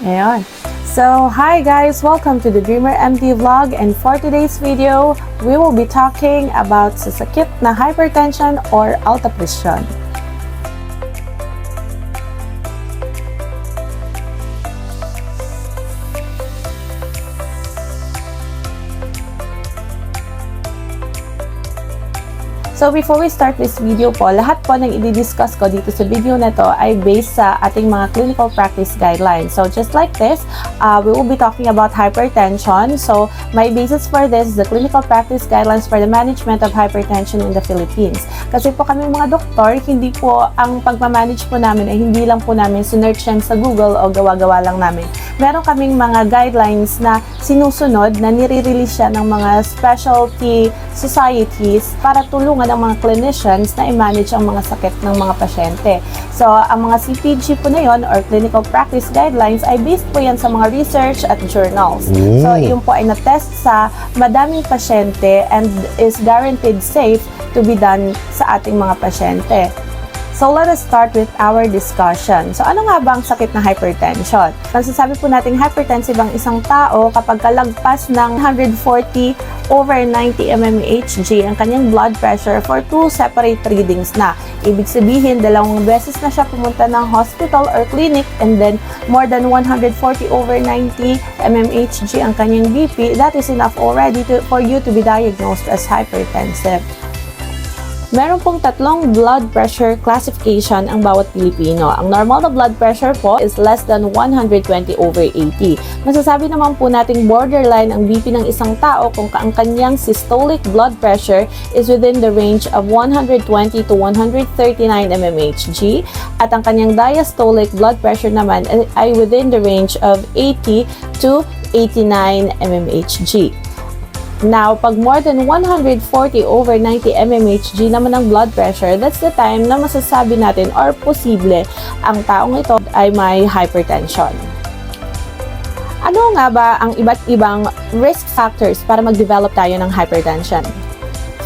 Ayan. So, hi guys! Welcome to the Dreamer MD vlog and for today's video, we will be talking about sa sakit na hypertension or alta presyon. So before we start this video po, lahat po ng i-discuss ko dito sa video na to ay based sa ating mga clinical practice guidelines. So just like this, uh, we will be talking about hypertension. So my basis for this is the clinical practice guidelines for the management of hypertension in the Philippines. Kasi po kami mga doktor, hindi po ang pagmamanage po namin ay hindi lang po namin sinearch yan sa Google o gawa-gawa lang namin. Meron kaming mga guidelines na sinusunod na nire-release siya ng mga specialty societies para tulungan ang mga clinicians na i-manage ang mga sakit ng mga pasyente. So, ang mga CPG po na yon or clinical practice guidelines ay based po yan sa mga research at journals. So, Mm. yun po ay na-test sa madaming pasyente and is guaranteed safe to be done sa ating mga pasyente. So let us start with our discussion. So ano nga ba ang sakit na hypertension? Masasabi po nating hypertensive ang isang tao kapag kalagpas ng 140 over 90 mmHg ang kanyang blood pressure for two separate readings na. Ibig sabihin, dalawang beses na siya pumunta ng hospital or clinic and then more than 140 over 90 mmHg ang kanyang BP, that is enough already to, for you to be diagnosed as hypertensive. Meron pong tatlong blood pressure classification ang bawat Pilipino. Ang normal na blood pressure po is less than 120 over 80. Masasabi naman po nating borderline ang BP ng isang tao kung ang kanyang systolic blood pressure is within the range of 120 to 139 mmHg at ang kanyang diastolic blood pressure naman ay within the range of 80 to 89 mmHg. Now, pag more than 140 over 90 mmHg naman ang blood pressure, that's the time na masasabi natin or posible ang taong ito ay may hypertension. Ano nga ba ang iba't ibang risk factors para mag-develop tayo ng hypertension?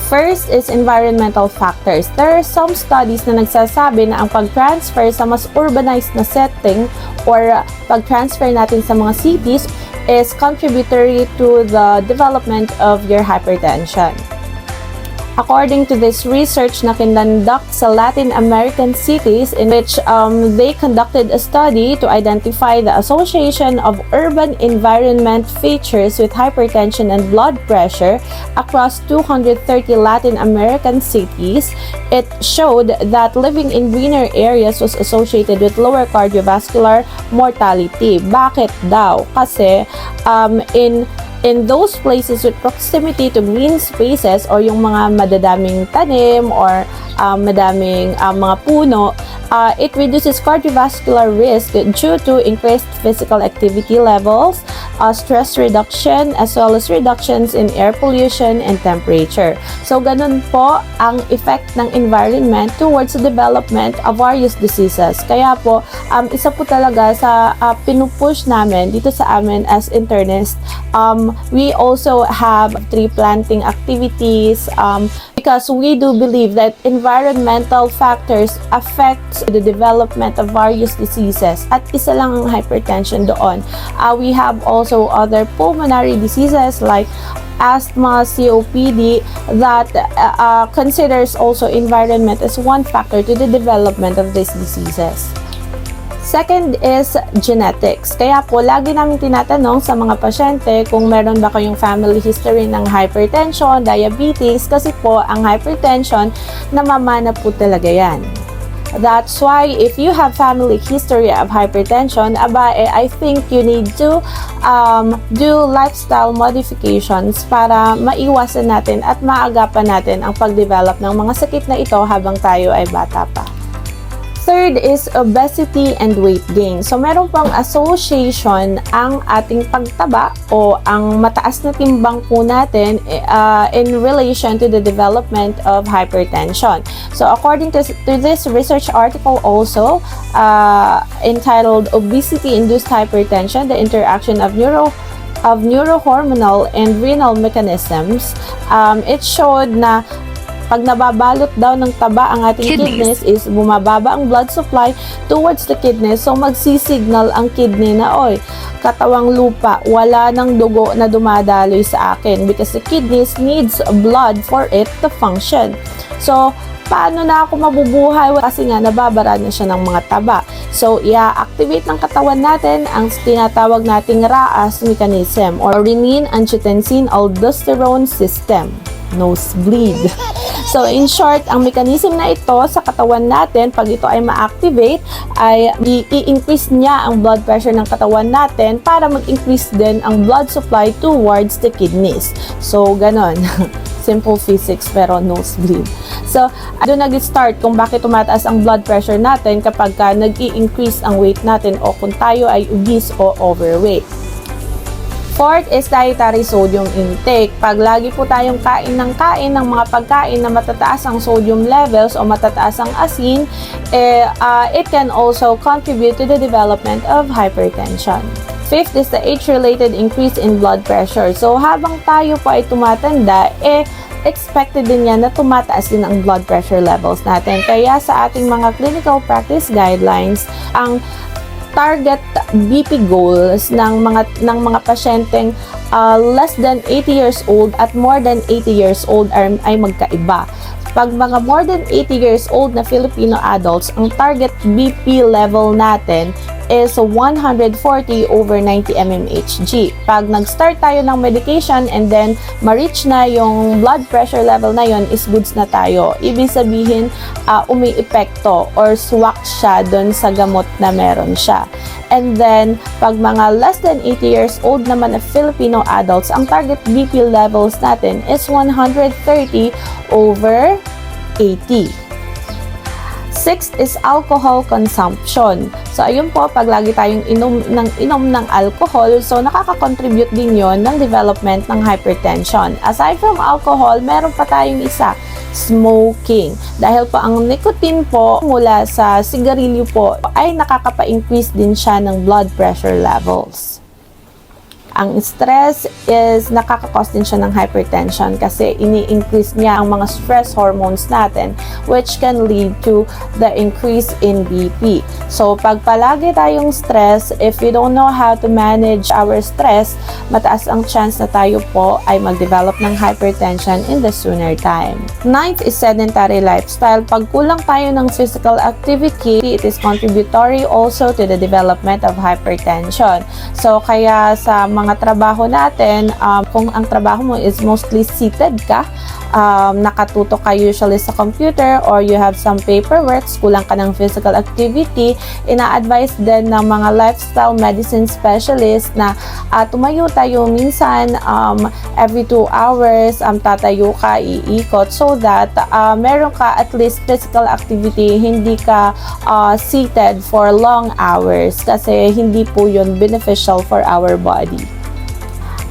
First is environmental factors. There are some studies na nagsasabi na ang pag-transfer sa mas urbanized na setting or pag-transfer natin sa mga cities is contributory to the development of your hypertension. According to this research na kinonduct sa Latin American cities in which um, they conducted a study to identify the association of urban environment features with hypertension and blood pressure across 230 Latin American cities, it showed that living in greener areas was associated with lower cardiovascular mortality. Bakit daw? Kasi um, in in those places with proximity to green spaces or yung mga madadaming tanim or um, madaming um, mga puno, uh, it reduces cardiovascular risk due to increased physical activity levels, uh, stress reduction, as well as reductions in air pollution and temperature. So, ganun po ang effect ng environment towards the development of various diseases. Kaya po, um, isa po talaga sa uh, pinupush namin dito sa amin as internist, um, we also have tree planting activities um, because we do believe that environmental factors affect the development of various diseases at isa lang ang hypertension doon. Uh, we have also other pulmonary diseases like asthma, COPD that uh, uh, considers also environment as one factor to the development of these diseases. Second is genetics. Kaya po, lagi namin tinatanong sa mga pasyente kung meron ba kayong family history ng hypertension, diabetes, kasi po ang hypertension, namamana po talaga yan. That's why if you have family history of hypertension, aba, eh, I think you need to um, do lifestyle modifications para maiwasan natin at maagapan natin ang pag-develop ng mga sakit na ito habang tayo ay bata pa. Third is obesity and weight gain. So, meron pang association ang ating pagtaba o ang mataas na timbang po natin uh, in relation to the development of hypertension. So, according to, to this research article also uh, entitled Obesity-Induced Hypertension, the Interaction of Neuro of neurohormonal and renal mechanisms, um, it showed na Pag nababalot daw ng taba ang ating kidneys, Kidneys. is bumababa ang blood supply towards the kidneys. So magsisignal ang kidney na, oy, katawang lupa, wala ng dugo na dumadaloy sa akin because the kidneys needs blood for it to function. So, paano na ako mabubuhay? Kasi nga, nababara na siya ng mga taba. So, i-activate ng katawan natin ang tinatawag nating RAAS mechanism or renin angiotensin aldosterone system nosebleed. So, in short, ang mechanism na ito sa katawan natin, pag ito ay ma-activate, ay i-increase niya ang blood pressure ng katawan natin para mag-increase din ang blood supply towards the kidneys. So, ganon. Simple physics pero nosebleed. So, doon nag-start kung bakit tumataas ang blood pressure natin kapag ka nag-i-increase ang weight natin o kung tayo ay obese o overweight. Fourth is dietary sodium intake. Pag lagi po tayong kain ng kain ng mga pagkain na matataas ang sodium levels o matataas ang asin, eh, ah, it can also contribute to the development of hypertension. Fifth is the age-related increase in blood pressure. So, habang tayo po ay tumatanda, eh, expected din yan na tumataas din ang blood pressure levels natin. Kaya sa ating mga clinical practice guidelines, ang target BP goals ng mga ng mga pasyenteng uh, less than 80 years old at more than 80 years old ay, ay magkaiba. Pag mga more than 80 years old na Filipino adults, ang target BP level natin is 140 over 90 mmHg. Pag nag-start tayo ng medication and then ma-reach na yung blood pressure level na yon is goods na tayo. Ibig sabihin, uh, umi-epekto or swak siya doon sa gamot na meron siya. And then, pag mga less than 80 years old naman na Filipino adults, ang target BP levels natin is 130 over 80. Sixth is alcohol consumption. So, ayun po, pag lagi tayong inom ng, inom ng alcohol, so nakaka-contribute din yon ng development ng hypertension. Aside from alcohol, meron pa tayong isa, smoking. Dahil po ang nicotine po mula sa sigarilyo po ay nakakapa-increase din siya ng blood pressure levels. Ang stress is nakakakos din siya ng hypertension kasi ini-increase niya ang mga stress hormones natin which can lead to the increase in BP. So, pag palagi tayong stress, if we don't know how to manage our stress, mataas ang chance na tayo po ay mag-develop ng hypertension in the sooner time. Ninth is sedentary lifestyle. Pag kulang tayo ng physical activity, it is contributory also to the development of hypertension. So, kaya sa mga trabaho natin, um, kung ang trabaho mo is mostly seated ka, um, nakatutok ka usually sa computer or you have some paperwork, kulang ka ng physical activity, ina-advise din ng mga lifestyle medicine specialist na uh, tumayo tayo minsan um, every 2 hours, um, tatayo ka, iikot so that uh, meron ka at least physical activity, hindi ka uh, seated for long hours kasi hindi po yun beneficial for our body.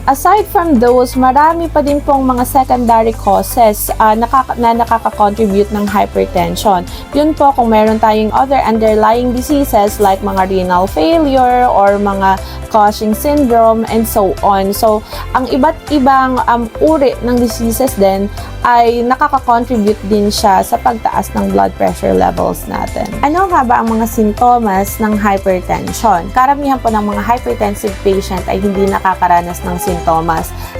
Aside from those, marami pa din pong mga secondary causes uh, nakaka- na nakaka-contribute ng hypertension. Yun po kung meron tayong other underlying diseases like mga renal failure or mga Cushing syndrome and so on. So, ang iba't ibang um, uri ng diseases din ay nakaka-contribute din siya sa pagtaas ng blood pressure levels natin. Ano nga ba ang mga sintomas ng hypertension? Karamihan po ng mga hypertensive patient ay hindi nakakaranas ng sintomas.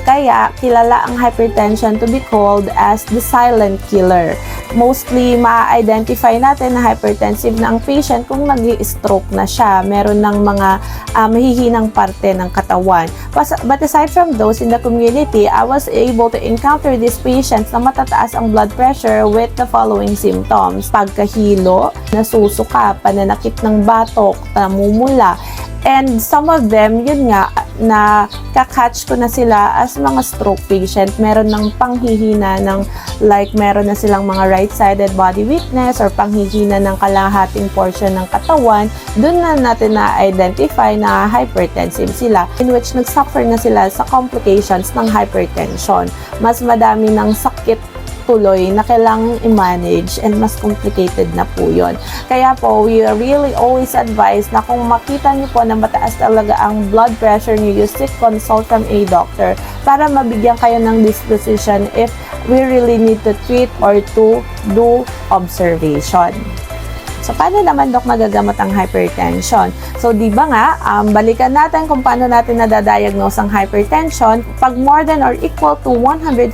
Kaya, kilala ang hypertension to be called as the silent killer. Mostly, ma-identify natin na hypertensive na ang patient kung nag stroke na siya. Meron ng mga uh, mahihinang parte ng katawan. But, aside from those in the community, I was able to encounter these patients na matataas ang blood pressure with the following symptoms. Pagkahilo, nasusuka, pananakit ng batok, namumula, And some of them, yun nga, na kakatch ko na sila as mga stroke patient. Meron ng panghihina ng like meron na silang mga right-sided body weakness or panghihina ng kalahating portion ng katawan. Doon na natin na-identify na hypertensive sila in which nagsuffer na sila sa complications ng hypertension. Mas madami ng sakit tuloy na kailangang i-manage and mas complicated na po yun. Kaya po, we really always advise na kung makita niyo po na mataas talaga ang blood pressure niyo, you seek consult from a doctor para mabigyan kayo ng disposition if we really need to treat or to do observation. So, paano naman, Dok, nagagamot ang hypertension? So, di ba nga, um, balikan natin kung paano natin nadadiagnose ang hypertension. Pag more than or equal to 140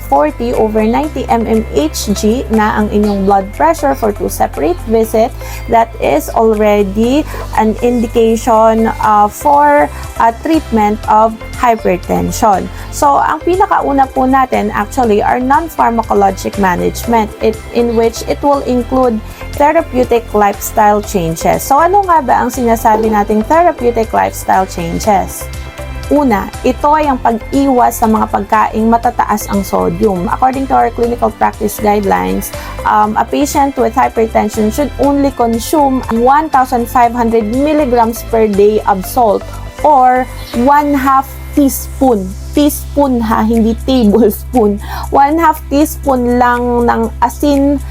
over 90 mmHg na ang inyong blood pressure for two separate visit, that is already an indication uh, for a treatment of hypertension. So, ang pinakauna po natin actually are non-pharmacologic management it, in which it will include therapeutic lifestyle changes. So, ano nga ba ang sinasabi nating therapeutic lifestyle changes? Una, ito ay ang pag-iwas sa mga pagkaing matataas ang sodium. According to our clinical practice guidelines, um, a patient with hypertension should only consume 1,500 milligrams per day of salt or 1 half teaspoon. Teaspoon ha, hindi tablespoon. 1 half teaspoon lang ng asin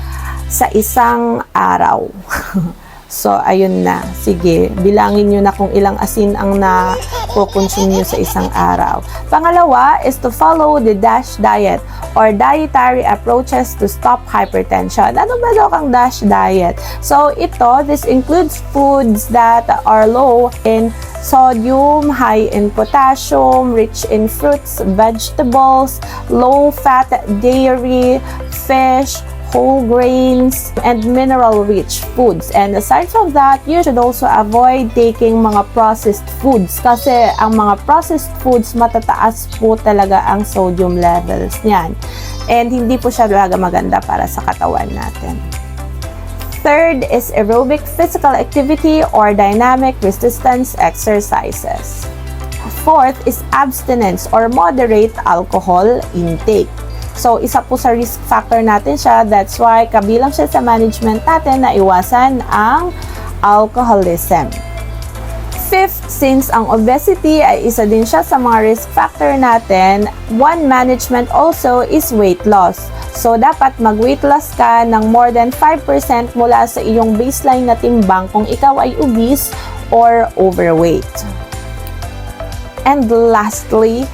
sa isang araw. so, ayun na. Sige, bilangin nyo na kung ilang asin ang na consume nyo sa isang araw. Pangalawa is to follow the DASH diet or dietary approaches to stop hypertension. Ano ba daw ang DASH diet? So, ito, this includes foods that are low in sodium, high in potassium, rich in fruits, vegetables, low-fat dairy, fish, whole grains, and mineral-rich foods. And aside from that, you should also avoid taking mga processed foods kasi ang mga processed foods matataas po talaga ang sodium levels niyan. And hindi po siya talaga maganda para sa katawan natin. Third is aerobic physical activity or dynamic resistance exercises. Fourth is abstinence or moderate alcohol intake. So, isa po sa risk factor natin siya. That's why kabilang siya sa management natin na iwasan ang alcoholism. Fifth, since ang obesity ay isa din siya sa mga risk factor natin, one management also is weight loss. So, dapat mag-weight loss ka ng more than 5% mula sa iyong baseline na timbang kung ikaw ay obese or overweight. And lastly,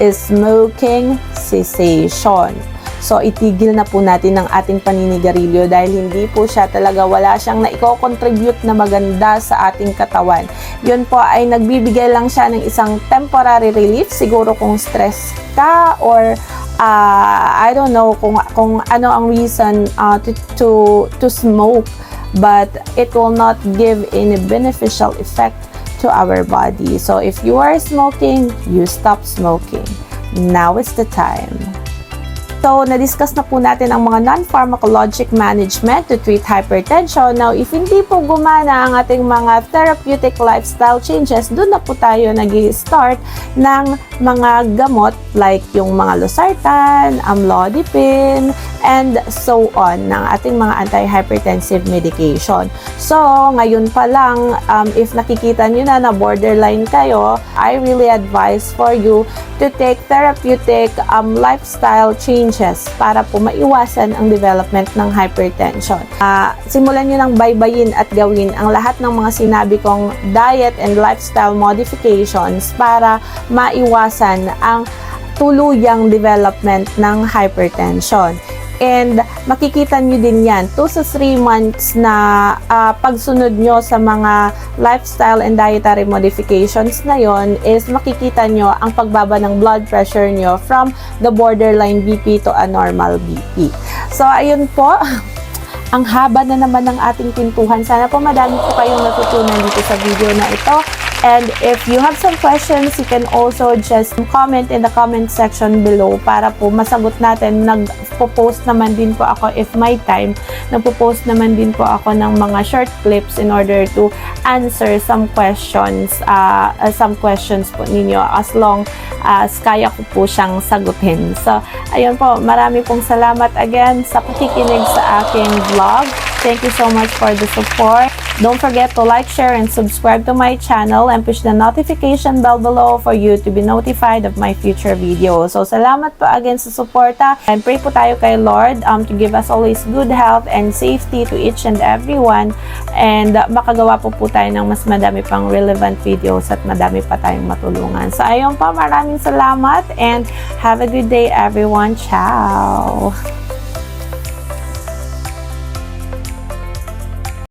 is smoking cessation. So, itigil na po natin ang ating paninigarilyo dahil hindi po siya talaga, wala siyang naiko-contribute na maganda sa ating katawan. Yun po ay nagbibigay lang siya ng isang temporary relief, siguro kung stress ka or uh, I don't know kung, kung ano ang reason uh, to, to, to smoke but it will not give any beneficial effect to our body. So if you are smoking, you stop smoking. Now is the time. So, na-discuss na po natin ang mga non-pharmacologic management to treat hypertension. Now, if hindi po gumana ang ating mga therapeutic lifestyle changes, doon na po tayo nag start ng mga gamot like yung mga losartan, amlodipine, and so on ng ating mga antihypertensive medication. So, ngayon pa lang, um, if nakikita nyo na na borderline kayo, I really advise for you to take therapeutic um, lifestyle changes para po maiwasan ang development ng hypertension. Uh, simulan nyo ng baybayin at gawin ang lahat ng mga sinabi kong diet and lifestyle modifications para maiwasan ang tuluyang development ng hypertension. And makikita nyo din yan, 2 sa 3 months na uh, pagsunod nyo sa mga lifestyle and dietary modifications na yon is makikita nyo ang pagbaba ng blood pressure nyo from the borderline BP to a normal BP. So, ayun po. Ang haba na naman ng ating pintuhan. Sana po madami po kayong natutunan dito sa video na ito. And if you have some questions, you can also just comment in the comment section below para po masagot natin. Nagpo-post naman din po ako if my time. Nagpo-post naman din po ako ng mga short clips in order to answer some questions, uh, some questions po ninyo as long as kaya ko po siyang sagutin. So, ayun po, marami pong salamat again sa pakikinig sa aking vlog. Thank you so much for the support. Don't forget to like, share, and subscribe to my channel and push the notification bell below for you to be notified of my future videos. So, salamat po again sa suporta. And pray po tayo kay Lord um, to give us always good health and safety to each and everyone. And uh, makagawa po po tayo ng mas madami pang relevant videos at madami pa tayong matulungan. So, ayun pa, maraming salamat and have a good day everyone. Ciao!